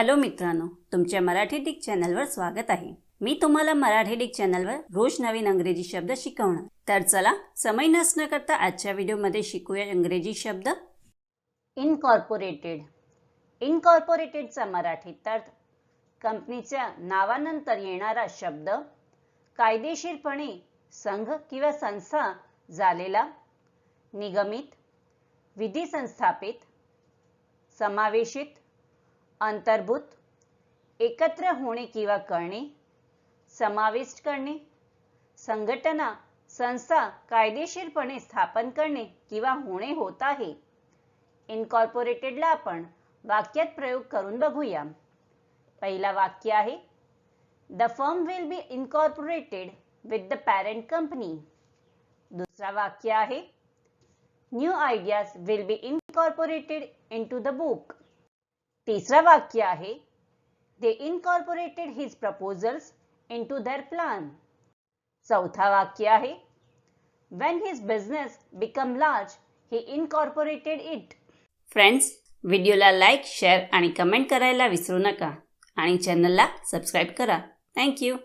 Hello मित्रांनो तुमच्या Marathi Dick चॅनलवर स्वागत आहे. मी तुम्हाला मराठी डिक चॅनलवर रोज नवीन अंग्रेजी शब्द शिकवणार. तर चला समय नसणं करता आजच्या व्हिडिओमध्ये शिकूया इंग्रजी शब्द. इनकॉर्पोरेटेड इनकॉर्पोरेटेडचा मराठीत अर्थ कंपनीच्या नावानंतर येणारा शब्द कायदेशीरपणे संघ किंवा संस्था झालेला निगमित विधी संस्थापित समावेशित अंतर्भूत एकत्र होणे किंवा करणे समाविष्ट करणे संघटना संस्था कायदेशीरपणे स्थापन करणे किंवा होणे होत आहे. इनकॉर्पोरेटेडला आपण वाक्यात प्रयोग करून बघूया. पहिला वाक्य आहे the firm will be incorporated with the parent company. दुसरा वाक्य आहे new ideas will be incorporated into the book. तिसरं वाक्य आहे they incorporated his proposals into their plan चौथा वाक्य आहे when his business become large he incorporated it friends व्हिडिओला लाईक शेअर आणि कमेंट करायला विसरू नका आणि चॅनलला सबस्क्राईब करा. थँक्यू